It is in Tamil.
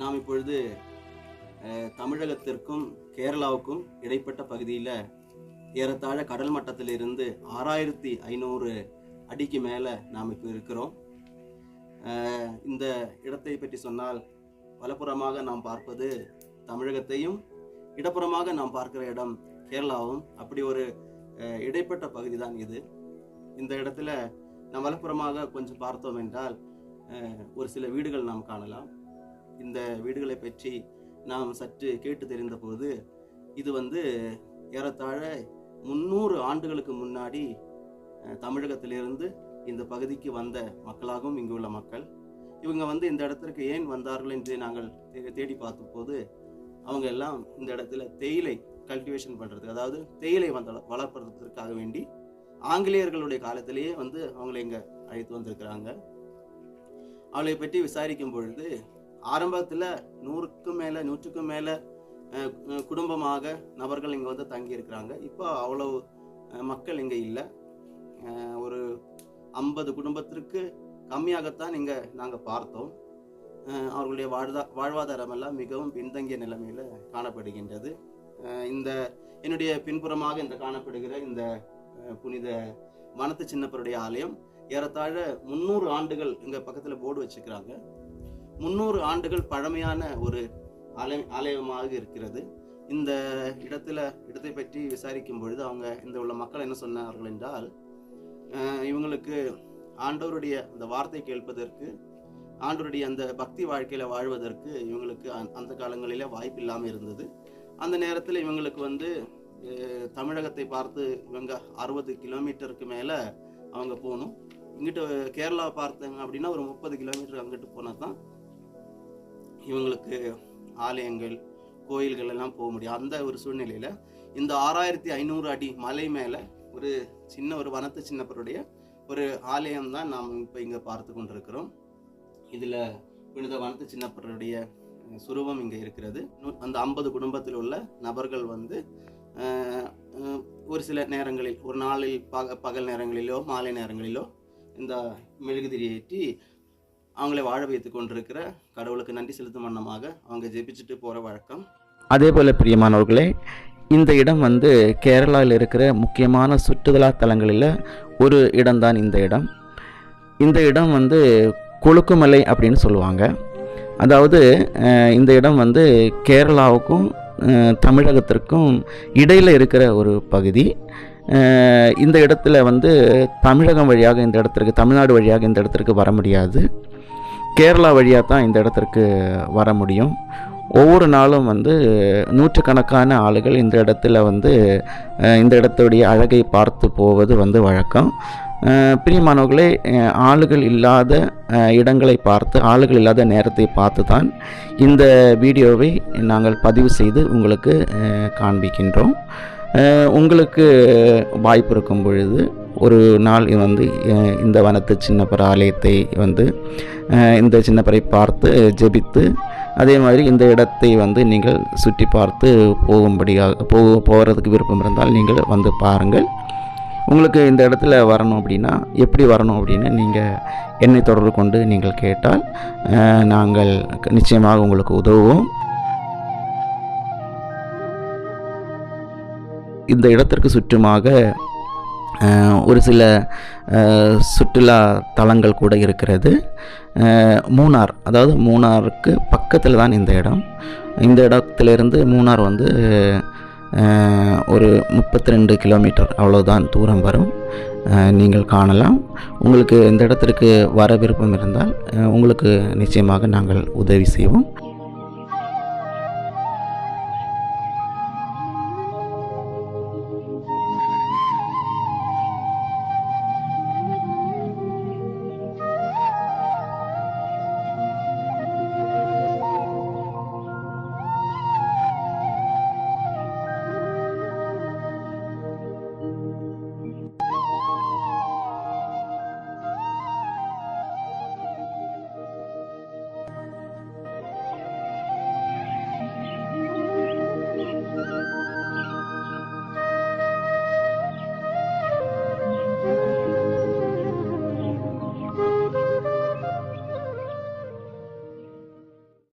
நாம் இப்பொழுது தமிழகத்திற்கும் கேரளாவுக்கும் இடைப்பட்ட பகுதியில் ஏறத்தாழ கடல் மட்டத்திலிருந்து ஆறாயிரத்தி ஐநூறு அடிக்கு மேலே நாம் இப்போ இருக்கிறோம். இந்த இடத்தை பற்றி சொன்னால் வலப்புறமாக நாம் பார்ப்பது தமிழகத்தையும் இடப்புறமாக நாம் பார்க்கிற இடம் கேரளாவும். அப்படி ஒரு இடைப்பட்ட பகுதி தான் இது. இந்த இடத்துல நாம் வலப்புறமாக கொஞ்சம் பார்த்தோம் என்றால் ஒரு சில வீடுகள் நாம் காணலாம். இந்த வீடுகளை பற்றி நாம் சற்று கேட்டு தெரிந்தபோது இது வந்து ஏறத்தாழ முந்நூறு ஆண்டுகளுக்கு முன்னாடி தமிழகத்திலிருந்து இந்த பகுதிக்கு வந்த மக்களாகவும் இங்கு உள்ள மக்கள். இவங்க வந்து இந்த இடத்திற்கு ஏன் வந்தார்கள் என்று நாங்கள் தே- தேடி பார்த்தபோது அவங்க எல்லாம் இந்த இடத்துல தேயிலை கல்டிவேஷன் பண்ணுறதுக்கு அதாவது தேயிலை வந்த வளர்ப்பதற்காக வேண்டி ஆங்கிலேயர்களுடைய காலத்திலேயே வந்து அவங்களை இங்கே அழைத்து வந்திருக்கிறாங்க. அவளை பற்றி விசாரிக்கும் பொழுது ஆரம்பத்தில் நூறுக்கும் மேலே நூற்றுக்கும் மேலே குடும்பமாக நபர்கள் இங்கே வந்து தங்கியிருக்கிறாங்க. இப்போ அவ்வளோ மக்கள் இங்கே இல்லை. ஒரு ஐம்பது குடும்பத்திற்கு கம்மியாகத்தான் இங்கே நாங்கள் பார்த்தோம். அவர்களுடைய வாழ்தா வாழ்வாதாரம் எல்லாம் மிகவும் பின்தங்கிய நிலைமையில் காணப்படுகின்றது. இந்த என்னுடைய பின்புறமாக இந்த காணப்படுகிற இந்த புனித வனத்து சின்னப்பருடைய ஆலயம் ஏறத்தாழ முந்நூறு ஆண்டுகள் இங்கே பக்கத்தில் போர்டு வச்சுக்கிறாங்க முந்நூறு ஆண்டுகள் பழமையான ஒரு ஆலய ஆலயமாக இருக்கிறது. இந்த இடத்துல இடத்தை பற்றி விசாரிக்கும் பொழுது அவங்க இந்த உள்ள மக்கள் என்ன சொன்னார்கள் என்றால் இவங்களுக்கு ஆண்டவருடைய அந்த வார்த்தை கேட்பதற்கு ஆண்டவருடைய அந்த பக்தி வாழ்க்கையில வாழ்வதற்கு இவங்களுக்கு அந்த- அந்த காலங்களில வாய்ப்பு இல்லாமல் இருந்தது. அந்த நேரத்தில் இவங்களுக்கு வந்து தமிழகத்தை பார்த்து இவங்க அறுபது கிலோமீட்டருக்கு மேலே அவங்க போகணும். இங்கிட்டு கேரளா பார்த்தாங்க அப்படின்னா ஒரு முப்பது கிலோமீட்டர் அங்கிட்டு போனால் தான் இவங்களுக்கு ஆலயங்கள் கோயில்கள் எல்லாம் போக முடியும். அந்த ஒரு சூழ்நிலையில் இந்த ஆறாயிரத்தி ஐநூறு அடி மலை மேலே ஒரு சின்ன ஒரு வனத்து சின்னப்பருடைய ஒரு ஆலயம் தான் நாம் இப்போ இங்கே பார்த்து கொண்டிருக்கிறோம். இதில் புனித வனத்து சின்னப்பருடைய சுரூபம் இங்கே இருக்கிறது. நூ- அந்த ஐம்பது குடும்பத்தில் உள்ள நபர்கள் வந்து ஒரு சில நேரங்களில் ஒரு நாளில் பக பகல் நேரங்களிலோ மாலை நேரங்களிலோ இந்த மெழுகுதிரி ஏற்றி அவங்களை வாழ வைத்து கொண்டிருக்கிற கடவுளுக்கு நன்றி செலுத்தும் வண்ணமாக அவங்க ஜெபிச்சுட்டு போகிற வழக்கம். அதே போல் பிரியமானவர்களே இந்த இடம் வந்து கேரளாவில் இருக்கிற முக்கியமான சுற்றுலா தலங்களில் ஒரு இடம்தான் இந்த இடம். இந்த இடம் வந்து கொழுக்குமலை அப்படின்னு சொல்லுவாங்க. அதாவது இந்த இடம் வந்து கேரளாவுக்கும் தமிழகத்திற்கும் இடையில் இருக்கிற ஒரு பகுதி. இந்த இடத்துல வந்து தமிழகம் வழியாக இந்த இடத்திற்கு தமிழ்நாடு வழியாக இந்த இடத்திற்கு வர முடியாது. கேரளா வழியாக தான் இந்த இடத்திற்கு வர முடியும். ஒவ்வொரு நாளும் வந்து நூற்றுக்கணக்கான ஆளுகள் இந்த இடத்துல வந்து இந்த இடத்துடைய அழகை பார்த்து போவது வந்து வழக்கம். பிரியமானவர்களே ஆளுகள் இல்லாத இடங்களை பார்த்து ஆளுகள் இல்லாத நேரத்தை பார்த்து தான் இந்த வீடியோவை நாங்கள் பதிவு செய்து உங்களுக்கு காண்பிக்கின்றோம். உங்களுக்கு வாய்ப்பு இருக்கும் பொழுது ஒரு நாள் வந்து இந்த வனத்து சின்னப்பர் ஆலயத்தை வந்து இந்த சின்னப்பரை பார்த்து ஜெபித்து அதே மாதிரி இந்த இடத்தை வந்து நீங்கள் சுற்றி பார்த்து போகும்படியாக போ போகிறதுக்கு விருப்பம் இருந்தால் நீங்கள் வந்து பாருங்கள். உங்களுக்கு இந்த இடத்துல வரணும் அப்படின்னா எப்படி வரணும் அப்படின்னு நீங்கள் என்னை தொடர்பு கொண்டு நீங்கள் கேட்டால் நாங்கள் நிச்சயமாக உங்களுக்கு உதவுவோம். இந்த இடத்திற்கு சுற்றுமாக ஒரு சில சுற்றுலா தலங்கள் கூட இருக்கிறது. மூணார் அதாவது மூணாருக்கு பக்கத்தில் தான் இந்த இடம். இந்த இடத்துலேருந்து மூணார் வந்து ஒரு முப்பத்தி ரெண்டு கிலோமீட்டர் அவ்வளோதான் தூரம் வரும். நீங்கள் காணலாம். உங்களுக்கு இந்த இடத்திற்கு வர விருப்பம் இருந்தால் உங்களுக்கு நிச்சயமாக நாங்கள் உதவி செய்வோம்.